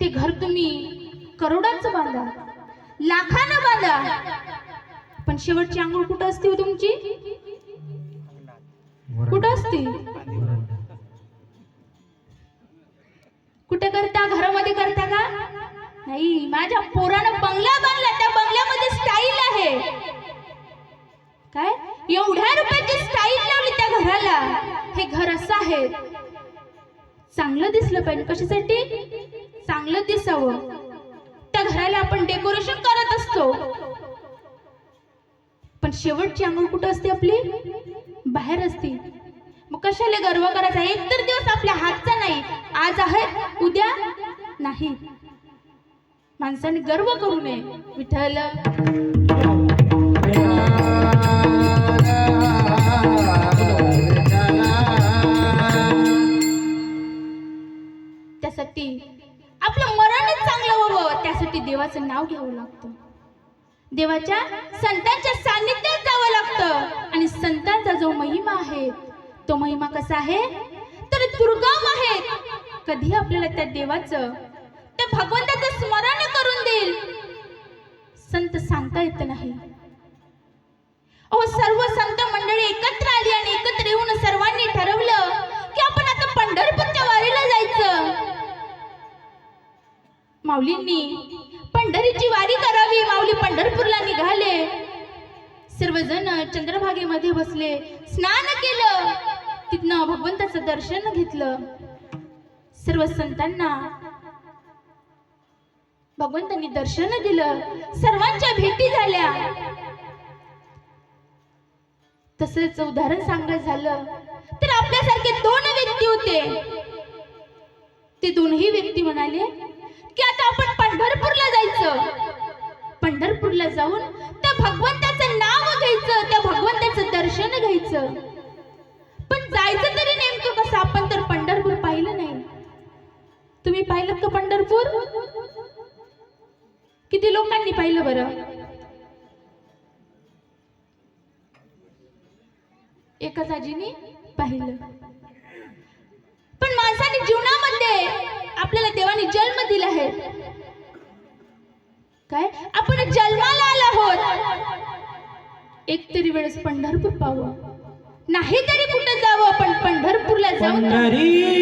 ते घर तुम्ही करोडांचं बांधा. लाखानं बांधा. पण शेवटची आंघोळ कुठं असते हो तुमची? कुठं असते? कुठे करता? घरामध्ये करता का? नाही माझ्या पोरानं बंगला बांधला. त्या बंगल्यामध्ये स्टाईल आहे. काय? एवढ्या रुपयाची स्टाईल लावली त्या घराला. हे घर असं आहे. चांगलं दिसलं पाहिजे. कशासाठी? चांगलं दिसावं. त्या घराला आपण डेकोरेशन करत असतो. पण शेवटची आंघोळ कुठं असते आपली? बाहेर असते. मग कशाला गर्व करायचा? एक तर दिवस आपल्या हातचा नाही. आज आहे उद्या नाही. माणसाने गर्व करू नये. विठ्ठल. देवाचं नाव घ्यावं लागतं. देवाच्या संतांच्या सान्निध्यात जावं लागतं. आणि संतांचा जो महिमा आहे तो महिमा कसा आहे? तर दुर्गम आहे. कधी आपल्याला त्या देवाचं त्या भगवंताचं स्मरण करून देईल. संत सांगता येत नाही. अहो सर्व संत मंडळी एकत्र माऊलींनी पंढरीची वारी करावी. माऊली पंढरपूरला निघाले. सर्वजण चंद्रभागेमध्ये बसले. स्नान केलं. तिथनं भगवंताचं दर्शन घेतलं. सर्व संतांना भगवंतांनी दर्शन दिलं. सर्वांच्या भेटी झाल्या. तसंच उदाहरण सांगायचं झालं तर आपल्यासारखे दोन व्यक्ती होते. ते दोनही व्यक्ती म्हणाले की आता आपण पंढरपूरला जायचं. पंढरपूरला जाऊन त्या भगवंताचं नाव घ्यायचं त्या भगवंताचं दर्शन घ्यायचं. पण जायचं तरी नेमकं कसं? आपण तर पंढरपूर पाहिलं नाही. तुम्ही पाहिलं का पंढरपूर? किती लोकांनी पाहिलं बरं? एकाच आजीने पाहिलं. आपल्याला देवाने जन्म दिला आहे. काय? आपण जन्माला आला आहोत. एक तरी वेळेस पंढरपूर पाहू. नाही तरी कुठे जावं आपण? पंढरपूरला जाऊ Daddy.